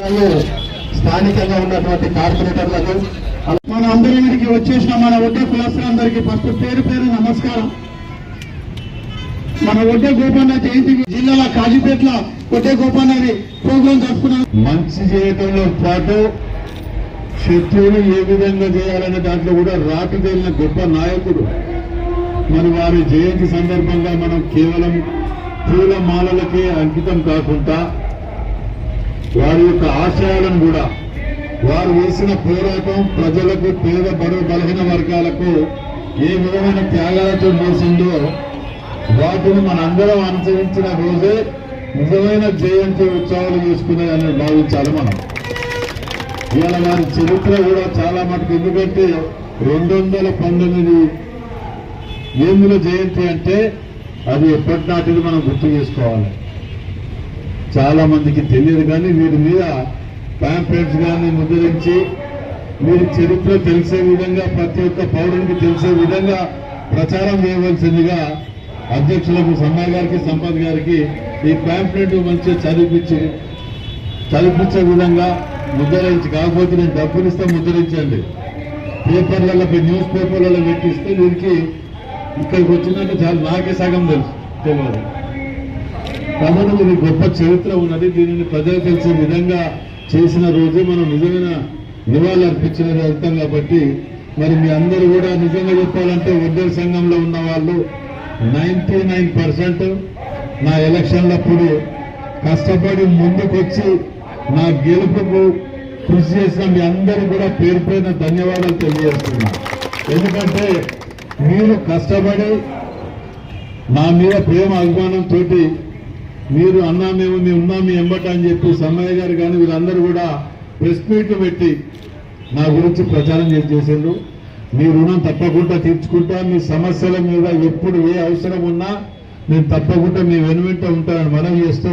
మరియు స్థానికంగా ఉన్నటువంటి కార్పొరేటర్లకు మన అందరికి వచ్చేసిన మన ఒడ్డే కులస్తులందరికీ ఫస్ట్ పేరు పేరు నమస్కారం. మన ఒడ్డే గోపన్న జయంతి జిల్లాల కాజీపేట్ల ఒడ్డే గోపన్నది ప్రోగ్రాం జరుపుకున్నాం మంచి చేయటంలో పాటు శత్రువులు ఏ విధంగా చేయాలనే దాంట్లో కూడా రాటు తేలిన గొప్ప నాయకుడు. మన వారి జయంతి సందర్భంగా మనం కేవలం పూల మాలలకే అంకితం కాకుండా వారి యొక్క ఆశయాలను కూడా వారు వేసిన పోరాటం ప్రజలకు పేద బరువు బలహీన వర్గాలకు ఏ విధమైన త్యాగాలతో మోసిందో వాటిని మనందరం అనుసరించిన రోజే నిజమైన జయంతి ఉత్సవాలు చేసుకునేదని భావించాలి మనం. ఇవాళ వారి చరిత్ర కూడా చాలా మటుకు ఎందుకంటే రెండు వందల పంతొమ్మిది ఏముల జయంతి అంటే అది ఎప్పటి నాటిది మనం గుర్తు చేసుకోవాలి. చాలా మందికి తెలియదు కానీ వీరి మీద ప్యాంప్లెట్స్ కానీ ముద్రించి వీరి చరిత్ర తెలిసే విధంగా ప్రతి ఒక్క పౌరునికి తెలిసే విధంగా ప్రచారం చేయవలసిందిగా అధ్యక్షులకు సమ్మయ్య గారికి సంపత్ గారికి ఈ ప్యాంప్లెట్ మంచిగా చదివించి చదివించే విధంగా ముద్రించి కాకపోతే నేను డబ్బులు ముద్రించండి. పేపర్లలో న్యూస్ పేపర్లలో పెట్టిస్తే దీనికి ఇక్కడికి వచ్చిందంటే చాలా నాకే సగం తెలుసు. తెలియదు. కాబట్టి ఇది గొప్ప చరిత్ర ఉన్నది. దీనిని ప్రజలు తెలిసే విధంగా చేసిన రోజు మనం నిజమైన నివాళులు అర్పించిన కాబట్టి మరి మీ అందరూ కూడా నిజంగా చెప్పాలంటే ఉద్యోగ సంఘంలో ఉన్న వాళ్ళు నైంటీ నైన్ పర్సెంట్ నా ఎలక్షన్లప్పుడు కష్టపడి ముందుకొచ్చి నా గెలుపుకు కృషి చేసిన మీ అందరూ కూడా పేరు పైన ధన్యవాదాలు తెలియజేస్తున్నా. ఎందుకంటే మీరు కష్టపడి నా మీద ప్రేమ అభిమానంతో మీరు అన్నా మేము మీ ఉన్నాం మీ ఎంబట అని చెప్పి సమ్మయ్య గారు కానీ వీళ్ళందరూ కూడా ప్రెస్ మీట్లు పెట్టి నా గురించి ప్రచారం చేసి మీ రుణం తప్పకుండా తీర్చుకుంటా మీ సమస్యల మీద ఎప్పుడు ఏ అవసరం ఉన్నా నేను తప్పకుండా మీ వెనువెంట ఉంటానని మనం చేస్తూ